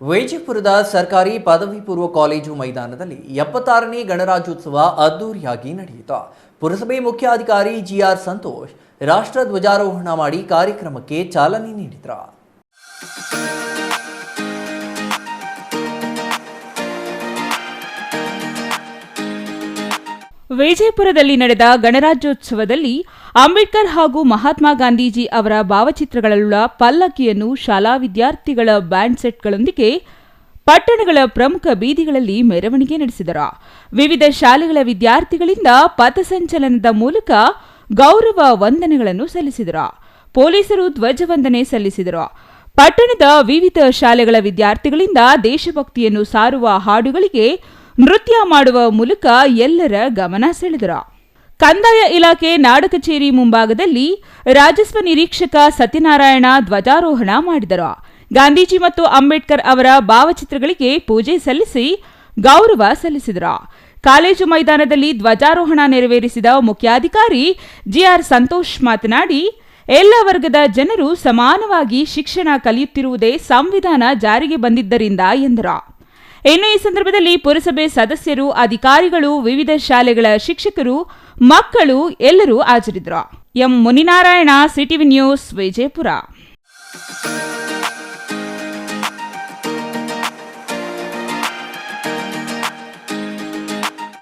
ವಿಜಯಪುರದ ಸರ್ಕಾರಿ ಪದವಿ ಪೂರ್ವ ಕಾಲೇಜು ಮೈದಾನದಲ್ಲಿ ಎಪ್ಪತ್ತಾರನೇ ಗಣರಾಜ್ಯೋತ್ಸವ ಅದ್ದೂರಿಯಾಗಿ ನಡೆಯಿತು. ಪುರಸಭೆ ಮುಖ್ಯಾಧಿಕಾರಿ ಜಿಆರ್ ಸಂತೋಷ್ ರಾಷ್ಟ್ರ ಧ್ವಜಾರೋಹಣ ಮಾಡಿ ಕಾರ್ಯಕ್ರಮಕ್ಕೆ ಚಾಲನೆ ನೀಡಿದರು. ವಿಜಯಪುರದಲ್ಲಿ ನಡೆದ ಗಣರಾಜ್ಯೋತ್ಸವದಲ್ಲಿ ಅಂಬೇಡ್ಕರ್ ಹಾಗೂ ಮಹಾತ್ಮ ಗಾಂಧೀಜಿ ಅವರ ಭಾವಚಿತ್ರಗಳುಳ್ಳ ಪಲ್ಲಕ್ಕಿಯನ್ನು ಶಾಲಾ ವಿದ್ಯಾರ್ಥಿಗಳ ಬ್ಯಾಂಡ್ ಸೆಟ್ಗಳೊಂದಿಗೆ ಪಟ್ಟಣಗಳ ಪ್ರಮುಖ ಬೀದಿಗಳಲ್ಲಿ ಮೆರವಣಿಗೆ ನಡೆಸಿದರು. ವಿವಿಧ ಶಾಲೆಗಳ ವಿದ್ಯಾರ್ಥಿಗಳಿಂದ ಪಥಸಂಚಲನದ ಮೂಲಕ ಗೌರವ ವಂದನೆಗಳನ್ನು ಸಲ್ಲಿಸಿದರು. ಪೊಲೀಸರು ಧ್ವಜವಂದನೆ ಸಲ್ಲಿಸಿದರು. ಪಟ್ಟಣದ ವಿವಿಧ ಶಾಲೆಗಳ ವಿದ್ಯಾರ್ಥಿಗಳಿಂದ ದೇಶಭಕ್ತಿಯನ್ನು ಸಾರುವ ಹಾಡುಗಳಿಗೆ ನೃತ್ಯ ಮಾಡುವ ಮೂಲಕ ಎಲ್ಲರ ಗಮನ ಸೆಳೆದರು. ಕಂದಾಯ ಇಲಾಖೆ ನಾಡ ಕಚೇರಿ ಮುಂಭಾಗದಲ್ಲಿ ರಾಜಸ್ವ ನಿರೀಕ್ಷಕ ಸತ್ಯನಾರಾಯಣ ಧ್ವಜಾರೋಹಣ ಮಾಡಿದರು. ಗಾಂಧೀಜಿ ಮತ್ತು ಅಂಬೇಡ್ಕರ್ ಅವರ ಭಾವಚಿತ್ರಗಳಿಗೆ ಪೂಜೆ ಸಲ್ಲಿಸಿ ಗೌರವ ಸಲ್ಲಿಸಿದರು. ಕಾಲೇಜು ಮೈದಾನದಲ್ಲಿ ಧ್ವಜಾರೋಹಣ ನೆರವೇರಿಸಿದ ಮುಖ್ಯಾಧಿಕಾರಿ ಜಿಆರ್ ಸಂತೋಷ್ ಮಾತನಾಡಿ, ಎಲ್ಲ ವರ್ಗದ ಜನರು ಸಮಾನವಾಗಿ ಶಿಕ್ಷಣ ಕಲಿಯುತ್ತಿರುವುದೇ ಸಂವಿಧಾನ ಜಾರಿಗೆ ಬಂದಿದ್ದರಿಂದ ಎಂದರು. ಇನ್ನು ಈ ಸಂದರ್ಭದಲ್ಲಿ ಪುರಸಭೆ ಸದಸ್ಯರು, ಅಧಿಕಾರಿಗಳು, ವಿವಿಧ ಶಾಲೆಗಳ ಶಿಕ್ಷಕರು, ಮಕ್ಕಳು ಎಲ್ಲರೂ ಹಾಜರಿದ್ದರು. M Muninarayana, CTV news, Vijayapura.